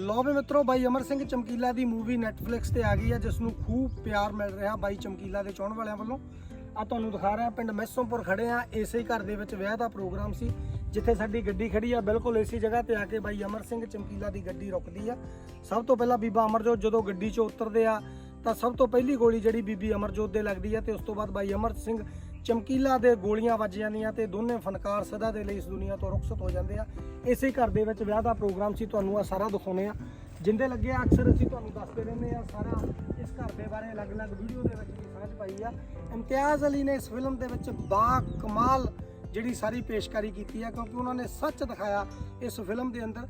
ਲੋ ਵੀ ਮਿੱਤਰੋ, ਬਾਈ ਅਮਰ ਸਿੰਘ ਚਮਕੀਲਾ ਦੀ ਮੂਵੀ Netflix ਤੇ ਆ ਗਈ ਹੈ ਜਿਸ ਨੂੰ ਖੂਬ ਪਿਆਰ ਮਿਲ ਰਿਹਾ ਬਾਈ ਚਮਕੀਲਾ ਦੇ ਚਾਹਣ ਵਾਲਿਆਂ ਵੱਲੋਂ। ਆ ਤੁਹਾਨੂੰ ਦਿਖਾ ਰਿਹਾ, ਪਿੰਡ ਮੈਸੋਂਪੁਰ ਖੜੇ ਆ, ਇਸੇ ਹੀ ਘਰ ਦੇ ਵਿੱਚ ਵਿਆਹ ਦਾ ਪ੍ਰੋਗਰਾਮ ਸੀ, ਜਿੱਥੇ ਸਾਡੀ ਗੱਡੀ ਖੜੀ ਆ, ਬਿਲਕੁਲ ਇਸੇ ਜਗ੍ਹਾ ਤੇ ਆ ਕੇ ਬਾਈ ਅਮਰ ਸਿੰਘ ਚਮਕੀਲਾ ਦੀ ਗੱਡੀ ਰੁਕਦੀ ਆ। ਸਭ ਤੋਂ ਪਹਿਲਾਂ ਬੀਬਾ ਅਮਰਜੋਤ ਜਦੋਂ ਗੱਡੀ 'ਚੋਂ ਉਤਰਦੇ ਆ, ਤਾਂ ਸਭ ਤੋਂ ਪਹਿਲੀ ਗੋਲੀ ਜਿਹੜੀ ਬੀਬੀ ਅਮਰਜੋਤ ਦੇ ਲੱਗਦੀ ਆ, ਤੇ ਉਸ ਤੋਂ ਬਾਅਦ ਬਾਈ ਅਮਰ ਸਿੰਘ ਚਮਕੀਲਾ ਦੇ ਗੋਲੀਆਂ ਵੱਜ ਜਾਂਦੀਆਂ ਤੇ ਦੋਨੇ ਫਨਕਾਰ ਸਦਾ ਦੇ ਲਈ ਇਸ ਦੁਨੀਆ ਤੋਂ ਰੁਖਸਤ ਹੋ ਜਾਂਦੇ ਆ। ਇਸੇ ਘਰ ਦੇ ਵਿੱਚ ਵਿਆਹ ਦਾ ਪ੍ਰੋਗਰਾਮ ਸੀ, ਤੁਹਾਨੂੰ ਆ ਸਾਰਾ ਦਿਖਾਉਨੇ ਆ। ਜਿੰਦੇ ਲੱਗੇ ਆ, ਅਕਸਰ ਅਸੀਂ ਤੁਹਾਨੂੰ ਦੱਸਦੇ ਰਹਿੰਦੇ ਆ ਸਾਰਾ ਇਸ ਘਰ ਦੇ ਬਾਰੇ ਅਲੱਗ-ਅਲੱਗ ਵੀਡੀਓ ਦੇ ਵਿੱਚ ਵੀ ਸਾਂਝ ਪਾਈ ਆ। ਇਮਤਿਆਜ਼ ਅਲੀ ਨੇ ਇਸ ਫਿਲਮ ਦੇ ਵਿੱਚ ਬਾ ਕਮਾਲ ਜਿਹੜੀ ਸਾਰੀ ਪੇਸ਼ਕਾਰੀ ਕੀਤੀ ਆ, ਕਿਉਂਕਿ ਉਹਨਾਂ ਨੇ ਸੱਚ ਦਿਖਾਇਆ ਇਸ ਫਿਲਮ ਦੇ ਅੰਦਰ।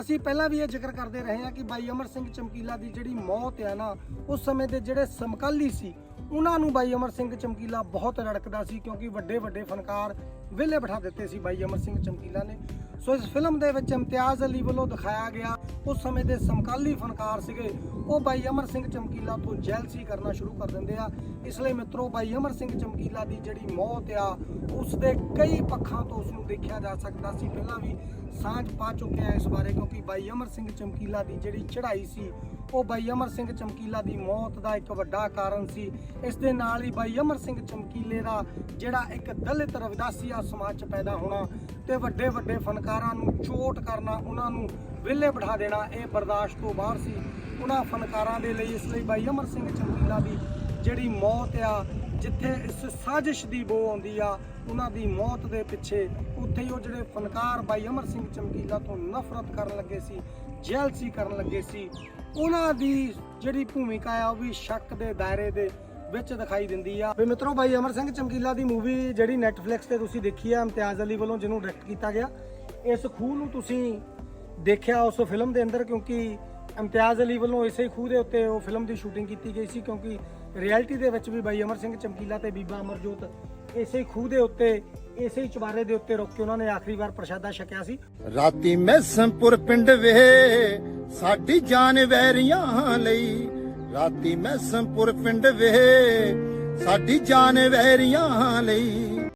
ਅਸੀਂ ਪਹਿਲਾਂ ਵੀ ਇਹ ਜ਼ਿਕਰ ਕਰਦੇ ਰਹੇ ਹਾਂ ਕਿ ਬਾਈ ਅਮਰ ਸਿੰਘ ਚਮਕੀਲਾ ਦੀ ਜਿਹੜੀ ਮੌਤ ਆ ਨਾ, ਉਸ ਸਮੇਂ ਦੇ ਜਿਹੜੇ ਸਮਕਾਲੀ ਸੀ, ਉਹਨਾਂ ਨੂੰ ਬਾਈ ਅਮਰ ਸਿੰਘ ਚਮਕੀਲਾ ਬਹੁਤ ਰੜਕਦਾ ਸੀ ਕਿਉਂਕਿ ਵੱਡੇ ਵੱਡੇ ਫਨਕਾਰ ਵਿਹਲੇ ਬਿਠਾ ਦਿੱਤੇ ਸੀ ਬਾਈ ਅਮਰ ਸਿੰਘ ਚਮਕੀਲਾ ਨੇ। ਸੋ ਇਸ ਫਿਲਮ ਦੇ ਵਿੱਚ ਇਮਤਿਆਜ਼ ਅਲੀ ਵੱਲੋਂ ਦਿਖਾਇਆ ਗਿਆ ਉਸ ਸਮੇਂ ਦੇ ਸਮਕਾਲੀ ਫਨਕਾਰ ਸੀਗੇ। ਉਹ ਬਾਈ ਅਮਰ ਸਿੰਘ ਚਮਕੀਲਾ ਤੋਂ ਜੈਲਸੀ ਕਰਨਾ ਸ਼ੁਰੂ ਕਰ ਦਿੰਦੇ ਆ। ਇਸ ਲਈ ਮਿੱਤਰੋ, ਬਾਈ ਅਮਰ ਸਿੰਘ ਚਮਕੀਲਾ ਦੀ ਜਿਹੜੀ ਮੌਤ ਆ, ਉਸ ਦੇ ਕਈ ਪੱਖਾਂ ਤੋਂ ਉਸ ਨੂੰ ਦੇਖਿਆ ਜਾ ਸਕਦਾ ਸੀ। ਪਹਿਲਾਂ ਵੀ ਸਾਂਝ ਪਾ ਚੁੱਕੇ ਆ ਇਸ ਬਾਰੇ, ਕਿਉਂਕਿ ਬਾਈ ਅਮਰ ਸਿੰਘ ਚਮਕੀਲਾ ਦੀ ਜਿਹੜੀ ਚੜ੍ਹਾਈ ਸੀ ਉਹ ਬਾਈ ਅਮਰ ਸਿੰਘ ਚਮਕੀਲਾ ਦੀ ਮੌਤ ਦਾ ਇੱਕ ਵੱਡਾ ਕਾਰਨ ਸੀ। ਇਸ ਦੇ ਨਾਲ ਹੀ ਬਾਈ ਅਮਰ ਸਿੰਘ ਚਮਕੀਲੇ ਦਾ ਜਿਹੜਾ ਇੱਕ ਦਲਿਤ ਰਵਿਦਾਸੀਆ ਸਮਾਜ 'ਚ ਪੈਦਾ ਹੋਣਾ ਤੇ ਵੱਡੇ ਵੱਡੇ ਫਨਕਾਰਾਂ ਨੂੰ ਚੋਟ ਕਰਨਾ, ਉਹਨਾਂ ਨੂੰ ਵਿਹਲੇ ਬਿਠਾ ਦੇਣਾ, ਇਹ ਬਰਦਾਸ਼ਤ ਤੋਂ ਬਾਹਰ ਸੀ। ਉਹਨਾਂ ਫਨਕਾਰਾਂ ਦੇ ਲਈ ਇਸ ਲਈ ਬਾਈ ਅਮਰ ਸਿੰਘ ਚਮਕੀਲਾ ਦੀ ਜਿਹੜੀ ਮੌਤ ਆ, ਜਿੱਥੇ ਇਸ ਸਾਜ਼ਿਸ਼ ਦੀ ਬੋ ਆਉਂਦੀ ਆ, ਉਹਨਾਂ ਦੀ ਮੌਤ ਦੇ ਪਿੱਛੇ ਉੱਥੇ ਹੀ ਉਹ ਜਿਹੜੇ ਫਨਕਾਰ ਬਾਈ ਅਮਰ ਸਿੰਘ ਚਮਕੀਲਾ ਤੋਂ ਨਫ਼ਰਤ ਕਰਨ ਲੱਗੇ ਸੀ, ਜੈਲਸੀ ਕਰਨ ਲੱਗੇ ਸੀ, ਉਹਨਾਂ ਦੀ ਜਿਹੜੀ ਭੂਮਿਕਾ ਆ, ਉਹ ਵੀ ਸ਼ੱਕ ਦੇ ਦਾਇਰੇ ਦੇ ਵਿੱਚ ਦਿਖਾਈ ਦਿੰਦੀ ਆ। ਵੀ ਮਿੱਤਰੋ, ਬਾਈ ਅਮਰ ਸਿੰਘ ਚਮਕੀਲਾ ਦੀ ਮੂਵੀ ਜਿਹੜੀ Netflix ਤੇ ਤੁਸੀਂ ਦੇਖੀ ਆ, ਇਮਤਿਆਜ਼ ਅਲੀ ਵੱਲੋਂ ਜਿਹਨੂੰ ਡਾਇਰੈਕਟ ਕੀਤਾ ਗਿਆ, ਇਸ ਖੂਹ ਨੂੰ ਤੁਸੀਂ ਦੇਖਿਆ ਉਸ ਫਿਲਮ ਦੇ ਅੰਦਰ, ਕਿਉਂਕਿ ਇਮਤਿਆਜ਼ ਅਲੀ ਵੱਲੋਂ ਇਸੇ ਖੂਹ ਦੇ ਉੱਤੇ ਉਹ ਫਿਲਮ ਦੀ ਸ਼ੂਟਿੰਗ ਕੀਤੀ ਗਈ ਸੀ, ਕਿਉਂਕਿ ਰਿਐਲਿਟੀ ਦੇ ਵਿੱਚ ਵੀ ਬਾਈ ਅਮਰ ਸਿੰਘ ਚਮਕੀਲਾ ਤੇ ਬੀਬਾ ਅਮਰਜੋਤ ਇਸੇ ਖੂਹ ਦੇ ਉੱਤੇ, ਇਸੇ ਹੀ ਚੁਬਾਰੇ ਦੇ ਉੱਤੇ ਰੁਕ ਕੇ ਉਹਨਾਂ ਨੇ ਆਖਰੀ ਵਾਰ ਪ੍ਰਸ਼ਾਦਾ ਛਕਿਆ ਸੀ। ਰਾਤੀ ਮੈਸਮਪੁਰ ਪਿੰਡ ਵੇ ਸਾਡੀ ਜਾਨ ਵੈਰੀਆਂ ਲਈ। ਰਾਤੀ ਮੈਸਮਪੁਰ ਪਿੰਡ ਵੇ ਸਾਡੀ ਜਾਨ ਵੈਰੀਆਂ ਲਈ।